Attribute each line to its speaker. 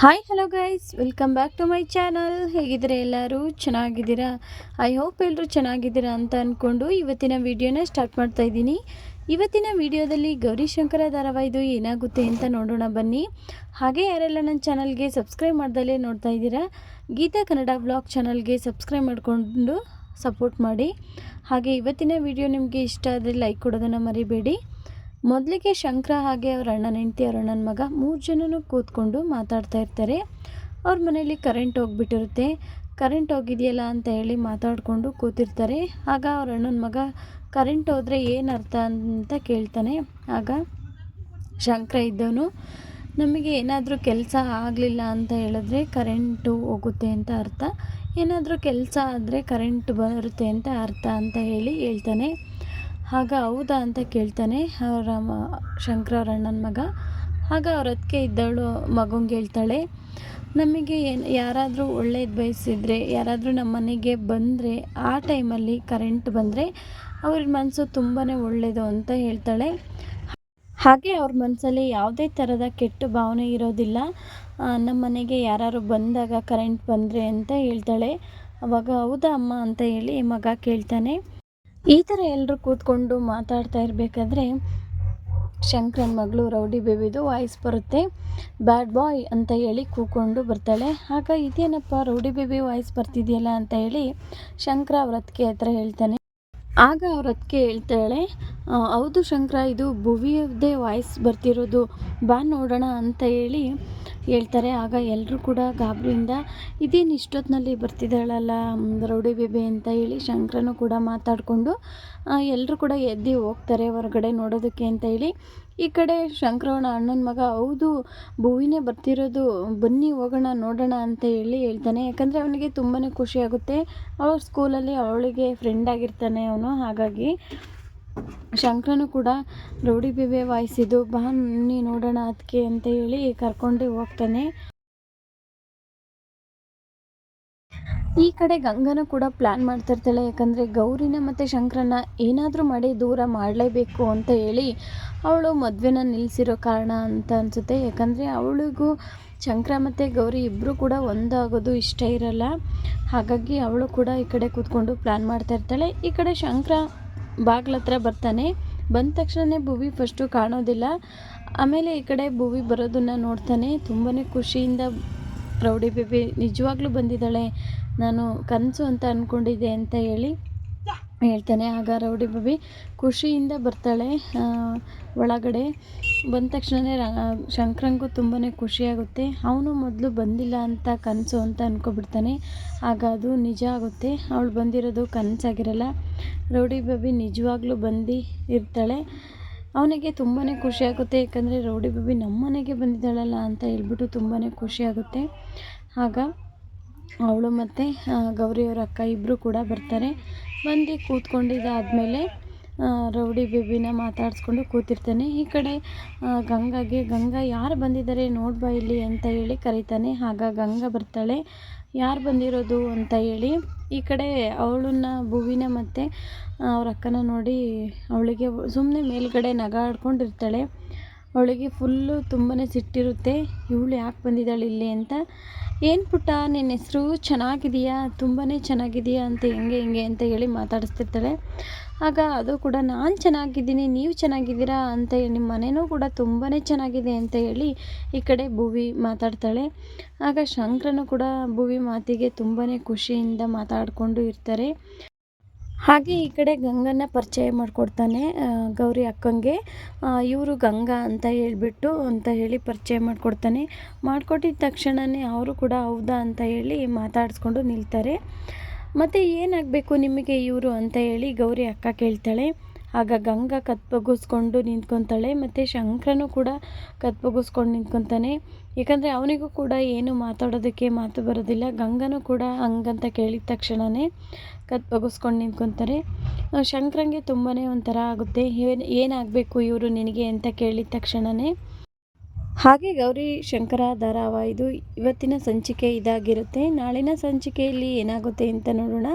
Speaker 1: Hi hello guys welcome back to my channel ಹೇಗಿದ್ದೀರಾ ಎಲ್ಲರೂ? ಚೆನ್ನಾಗಿದ್ದೀರಾ? ಐ ಹೋಪ್ ಎಲ್ಲರೂ ಚೆನ್ನಾಗಿದ್ದೀರಾ ಅಂತ ಅಂದ್ಕೊಂಡು ಇವತ್ತಿನ ವಿಡಿಯೋನ ಸ್ಟಾರ್ಟ್ ಮಾಡ್ತಾ ಇದ್ದೀನಿ. ಇವತ್ತಿನ ವಿಡಿಯೋದಲ್ಲಿ ಗೌರಿಶಂಕರ ಧಾರಾವಾಹಿದು ಏನಾಗುತ್ತೆ ಅಂತ ನೋಡೋಣ ಬನ್ನಿ. ಹಾಗೆ ಯಾರೆಲ್ಲ ನನ್ನ ಚಾನಲ್ಗೆ ಸಬ್ಸ್ಕ್ರೈಬ್ ಮಾಡ್ದಲ್ಲೇ ನೋಡ್ತಾ ಇದ್ದೀರಾ, ಗೀತಾ ಕನ್ನಡ ಬ್ಲಾಗ್ ಚಾನಲ್ಗೆ ಸಬ್ಸ್ಕ್ರೈಬ್ ಮಾಡಿಕೊಂಡು ಸಪೋರ್ಟ್ ಮಾಡಿ. ಹಾಗೆ ಇವತ್ತಿನ ವಿಡಿಯೋ ನಿಮಗೆ ಇಷ್ಟ ಆದರೆ ಲೈಕ್ ಕೊಡೋದನ್ನು ಮರಿಬೇಡಿ. ಮೊದಲಿಗೆ ಶಂಕರ ಹಾಗೆ ಅವ್ರ ಅಣ್ಣನ ಹೆಂಡತಿ, ಅವ್ರ ಅಣ್ಣನ ಮಗ ಮೂರು ಜನನೂ ಕೂತ್ಕೊಂಡು ಮಾತಾಡ್ತಾ ಇರ್ತಾರೆ. ಅವ್ರ ಮನೇಲಿ ಕರೆಂಟ್ ಹೋಗ್ಬಿಟ್ಟಿರುತ್ತೆ. ಕರೆಂಟ್ ಹೋಗಿದೆಯಲ್ಲ ಅಂತ ಹೇಳಿ ಮಾತಾಡಿಕೊಂಡು ಕೂತಿರ್ತಾರೆ. ಆಗ ಅವ್ರ ಅಣ್ಣನ ಮಗ ಕರೆಂಟ್ ಹೋದರೆ ಏನು ಅರ್ಥ ಅಂತ ಕೇಳ್ತಾನೆ. ಆಗ ಶಂಕರ ಇದ್ದವನು, ನಮಗೆ ಏನಾದರೂ ಕೆಲಸ ಆಗಲಿಲ್ಲ ಅಂತ ಹೇಳಿದ್ರೆ ಕರೆಂಟು ಹೋಗುತ್ತೆ ಅಂತ ಅರ್ಥ. ಏನಾದರೂ ಕೆಲಸ ಆದರೆ ಕರೆಂಟ್ ಬರುತ್ತೆ ಅಂತ ಅರ್ಥ ಅಂತ ಹೇಳಿ ಹೇಳ್ತಾನೆ. ಆಗ ಹೌದಾ ಅಂತ ಕೇಳ್ತಾನೆ ಅವರ ಮ ಶಂಕರ ಅವ್ರ ಅಣ್ಣನ ಮಗ. ಆಗ ಅವ್ರ ಅದಕ್ಕೆ ಇದ್ದವಳು ಮಗಂಗೆ ಹೇಳ್ತಾಳೆ, ನಮಗೆ ಏನು, ಯಾರಾದರೂ ಒಳ್ಳೇದು ಬಯಸಿದರೆ, ಯಾರಾದರೂ ನಮ್ಮ ಮನೆಗೆ ಬಂದರೆ, ಆ ಟೈಮಲ್ಲಿ ಕರೆಂಟ್ ಬಂದರೆ ಅವ್ರ ಮನಸ್ಸು ತುಂಬಾ ಒಳ್ಳೆಯದು ಅಂತ ಹೇಳ್ತಾಳೆ. ಹಾಗೆ ಅವ್ರ ಮನಸ್ಸಲ್ಲಿ ಯಾವುದೇ ಥರದ ಕೆಟ್ಟ ಭಾವನೆ ಇರೋದಿಲ್ಲ. ನಮ್ಮ ಮನೆಗೆ ಯಾರಾದ್ರು ಬಂದಾಗ ಕರೆಂಟ್ ಬಂದರೆ ಅಂತ ಹೇಳ್ತಾಳೆ. ಅವಾಗ, ಹೌದಾ ಅಮ್ಮ ಅಂತ ಹೇಳಿ ಮಗ ಕೇಳ್ತಾನೆ. ಈ ಥರ ಎಲ್ಲರೂ ಕೂತ್ಕೊಂಡು ಮಾತಾಡ್ತಾ ಇರಬೇಕಾದ್ರೆ ಶಂಕರನ ಮಗಳು ರೌಡಿ ಬೇಬಿದು ವಾಯ್ಸ್ ಬರುತ್ತೆ. ಬ್ಯಾಡ್ ಬಾಯ್ ಅಂತ ಹೇಳಿ ಕೂಕೊಂಡು ಬರ್ತಾಳೆ. ಆಗ ಇದೇನಪ್ಪ ರೌಡಿ ಬೇಬಿ ವಾಯ್ಸ್ ಬರ್ತಿದೆಯಲ್ಲ ಅಂತ ಹೇಳಿ ಶಂಕರ ಅವ್ರ ಅತ್ತಿಗೆ ಹತ್ರ ಹೇಳ್ತಾನೆ. ಆಗ ಅವ್ರ ಅತ್ತಿಗೆ ಹೇಳ್ತಾಳೆ ಹೌದು ಶಂಕರ, ಇದು ಭುವಿಯದೇ ವಾಯ್ಸ್ ಬರ್ತಿರೋದು. ಬಾ ನೋಡೋಣ ಅಂತ ಹೇಳಿ ಹೇಳ್ತಾರೆ. ಆಗ ಎಲ್ಲರೂ ಕೂಡ ಗಾಬರಿಯಿಂದ, ಇದೇನು ಇಷ್ಟೊತ್ತಿನಲ್ಲಿ ಬರ್ತಿದ್ದಾಳಲ್ಲ, ರೌಡಿ ಬೇಬಿ ಅಂತ ಹೇಳಿ ಶಂಕರನು ಕೂಡ ಮಾತಾಡಿಕೊಂಡು ಎಲ್ಲರೂ ಕೂಡ ಎದ್ದು ಹೋಗ್ತಾರೆ ಹೊರಗಡೆ ನೋಡೋದಕ್ಕೆ ಅಂತ ಹೇಳಿ. ಈ ಕಡೆ ಶಂಕರವಣ ಅಣ್ಣನ ಮಗ, ಹೌದು, ಭುವಿನೇ ಬರ್ತಿರೋದು, ಬನ್ನಿ ಹೋಗೋಣ, ನೋಡೋಣ ಅಂತ ಹೇಳಿ ಹೇಳ್ತಾನೆ. ಯಾಕಂದರೆ ಅವನಿಗೆ ತುಂಬಾ ಖುಷಿಯಾಗುತ್ತೆ ಅವ್ರ ಸ್ಕೂಲಲ್ಲಿ ಅವಳಿಗೆ ಫ್ರೆಂಡ್ ಆಗಿರ್ತಾನೆ ಅವನು, ಹಾಗಾಗಿ ಶಂಕರನು ಕೂಡ ರೌಡಿ ಬೇಬೆ ವಾಯಿಸಿದ್ದು, ಬಾ ನೀ ನೋಡೋಣ ಅದಕ್ಕೆ ಅಂತ ಹೇಳಿ ಕರ್ಕೊಂಡು ಹೋಗ್ತಾನೆ. ಈ ಕಡೆ ಗಂಗನ ಕೂಡ ಪ್ಲ್ಯಾನ್ ಮಾಡ್ತಿರ್ತಾಳೆ, ಯಾಕಂದರೆ ಗೌರಿನ ಮತ್ತು ಶಂಕರನ ಏನಾದರೂ ಮಾಡಿ ದೂರ ಮಾಡಲೇಬೇಕು ಅಂತ ಹೇಳಿ ಅವಳು ಮದುವೆನ ನಿಲ್ಲಿಸಿರೋ ಕಾರಣ ಅಂತ ಅನಿಸುತ್ತೆ. ಯಾಕಂದರೆ ಅವಳಿಗೂ ಶಂಕರ ಮತ್ತು ಗೌರಿ ಇಬ್ಬರು ಕೂಡ ಒಂದಾಗೋದು ಇಷ್ಟ ಇರಲ್ಲ. ಹಾಗಾಗಿ ಅವಳು ಕೂಡ ಈ ಕಡೆ ಕೂತ್ಕೊಂಡು ಪ್ಲ್ಯಾನ್ ಮಾಡ್ತಾ ಇರ್ತಾಳೆ ಈ ಕಡೆ ಶಂಕರ ಬಾಗ್ಲ ಹತ್ರ ಬರ್ತಾನೆ. ಬಂದ ತಕ್ಷಣವೇ ಭುವಿ ಫಸ್ಟು ಕಾಣೋದಿಲ್ಲ. ಆಮೇಲೆ ಈ ಕಡೆ ಭುವಿ ಬರೋದನ್ನು ನೋಡ್ತಾನೆ. ತುಂಬಾ ಖುಷಿಯಿಂದ ರೌಡಿ ಬೇಬಿ, ನಿಜವಾಗ್ಲೂ ಬಂದಿದ್ದಾಳೆ. ನಾನು ಕನಸು ಅಂತ ಅಂದ್ಕೊಂಡಿದ್ದೆ ಅಂತ ಹೇಳಿ ಹೇಳ್ತಾನೆ. ಆಗ ರೌಡಿ ಬಾಬಿ ಖುಷಿಯಿಂದ ಬರ್ತಾಳೆ. ಒಳಗಡೆ ಬಂದ ತಕ್ಷಣವೇ ಶಂಕರಂಗೂ ತುಂಬಾ ಖುಷಿಯಾಗುತ್ತೆ. ಅವನು ಮೊದಲು ಬಂದಿಲ್ಲ ಅಂತ ಕನಸು ಅಂತ ಅಂದ್ಕೊಬಿಡ್ತಾನೆ ಆಗ ಅದು ನಿಜ ಆಗುತ್ತೆ. ಅವಳು ಬಂದಿರೋದು ಕನಸಾಗಿರಲ್ಲ. ರೌಡಿ ಬಾಬಿ ನಿಜವಾಗ್ಲೂ ಬಂದು ಇರ್ತಾಳೆ. ಅವನಿಗೆ ತುಂಬಾ ಖುಷಿಯಾಗುತ್ತೆ. ಯಾಕಂದರೆ ರೌಡಿ ಬಾಬಿ ನಮ್ಮನೆಗೆ ಬಂದಿದ್ದಾಳಲ್ಲ ಅಂತ ಹೇಳ್ಬಿಟ್ಟು ತುಂಬಾ ಖುಷಿಯಾಗುತ್ತೆ. ಆಗ ಅವಳು ಮತ್ತು ಗೌರಿಯವರ ಅಕ್ಕ ಇಬ್ಬರು ಕೂಡ ಬರ್ತಾರೆ. ಬಂದು ಕೂತ್ಕೊಂಡಿದ್ದಾದಮೇಲೆ ರೌಡಿ ಬೇಬಿನ ಮಾತಾಡಿಸ್ಕೊಂಡು ಕೂತಿರ್ತಾನೆ. ಈ ಕಡೆ ಗಂಗಾಗೆ, ಗಂಗಾ, ಯಾರು ಬಂದಿದ್ದಾರೆ ನೋಡ್ಬಾ ಇಲ್ಲಿ ಅಂತ ಹೇಳಿ ಕರೀತಾನೆ. ಆಗ ಗಂಗಾ ಬರ್ತಾಳೆ. ಯಾರು ಬಂದಿರೋದು ಅಂತ ಹೇಳಿ, ಈ ಕಡೆ ಅವಳನ್ನ, ಭುವಿನ ಮತ್ತು ಅವ್ರ ಅಕ್ಕನ ನೋಡಿ ಅವಳಿಗೆ ಸುಮ್ಮನೆ ಮೇಲುಗಡೆ ನಗಾಡ್ಕೊಂಡಿರ್ತಾಳೆ ಅವಳಿಗೆ ಫುಲ್ಲು ತುಂಬಾ ಸಿಟ್ಟಿರುತ್ತೆ. ಇವಳು ಯಾಕೆ ಬಂದಿದ್ದಾಳೆ ಇಲ್ಲಿ ಅಂತ ಏನು ಪುಟ್ಟ ನಿನ್ನ ಹೆಸರು ಚೆನ್ನಾಗಿದೆಯಾ? ತುಂಬಾ ಚೆನ್ನಾಗಿದೆಯಾ ಅಂತ ಹೆಂಗೆ ಹಿಂಗೆ ಅಂತ ಹೇಳಿ ಮಾತಾಡಿಸ್ತಿರ್ತಾಳೆ. ಆಗ ಅದು ಕೂಡ, ನಾನು ಚೆನ್ನಾಗಿದ್ದೀನಿ, ನೀವು ಚೆನ್ನಾಗಿದ್ದೀರಾ ಅಂತ ನಿಮ್ಮ ಮನೆಯೂ ಕೂಡ ತುಂಬಾ ಚೆನ್ನಾಗಿದೆ ಅಂತ ಹೇಳಿ ಈ ಕಡೆ ಭುವಿ ಮಾತಾಡ್ತಾಳೆ. ಆಗ ಶಂಕರನು ಕೂಡ ಭುವಿ ಮಾತಿಗೆ ತುಂಬಾ ಖುಷಿಯಿಂದ ಮಾತಾಡಿಕೊಂಡು ಇರ್ತಾರೆ. ಹಾಗೆ ಈ ಕಡೆ ಗಂಗನ್ನ ಪರಿಚಯ ಮಾಡಿಕೊಡ್ತಾನೆ ಗೌರಿ ಅಕ್ಕಂಗೆ. ಇವರು ಗಂಗಾ ಅಂತ ಹೇಳಿಬಿಟ್ಟು ಅಂತ ಹೇಳಿ ಪರಿಚಯ ಮಾಡಿಕೊಡ್ತಾನೆ. ಮಾಡಿಕೊಟ್ಟಿದ ತಕ್ಷಣವೇ ಅವರು ಕೂಡ ಹೌದಾ ಅಂತ ಹೇಳಿ ಮಾತಾಡಿಸ್ಕೊಂಡು ನಿಲ್ತಾರೆ. ಮತ್ತು ಏನಾಗಬೇಕು ನಿಮಗೆ ಇವರು ಅಂತ ಹೇಳಿ ಗೌರಿ ಅಕ್ಕ ಕೇಳ್ತಾಳೆ. ಆಗ ಗಂಗಾ ಕತ್ ಬಗ್ಗಿಸ್ಕೊಂಡು ನಿಂತ್ಕೊತಾಳೆ ಮತ್ತು ಶಂಕರನು ಕೂಡ ಕತ್ ಬಗ್ಗಿಸ್ಕೊಂಡು ನಿಂತ್ಕೊತಾನೆ. ಏಕೆಂದರೆ ಅವನಿಗೂ ಕೂಡ ಏನು ಮಾತಾಡೋದಕ್ಕೆ ಮಾತು ಬರೋದಿಲ್ಲ. ಗಂಗನೂ ಕೂಡ ಹಂಗಂತ ಕೇಳಿದ ತಕ್ಷಣವೇ ಕತ್ ಬಗ್ಗಿಸ್ಕೊಂಡು ನಿಂತ್ಕೊತಾರೆ ಶಂಕರಂಗೆ ತುಂಬಾ ಒಂಥರ ಆಗುತ್ತೆ. ಏನು, ಏನಾಗಬೇಕು ಇವರು ನಿನಗೆ ಅಂತ ಕೇಳಿದ ತಕ್ಷಣವೇ ಹಾಗೆ ಗೌರಿ ಶಂಕರ ಧಾರಾವಾಹಿದು ಇವತ್ತಿನ ಸಂಚಿಕೆ ಇದಾಗಿರುತ್ತೆ. ನಾಳಿನ ಸಂಚಿಕೆಯಲ್ಲಿ ಏನಾಗುತ್ತೆ ಅಂತ ನೋಡೋಣ.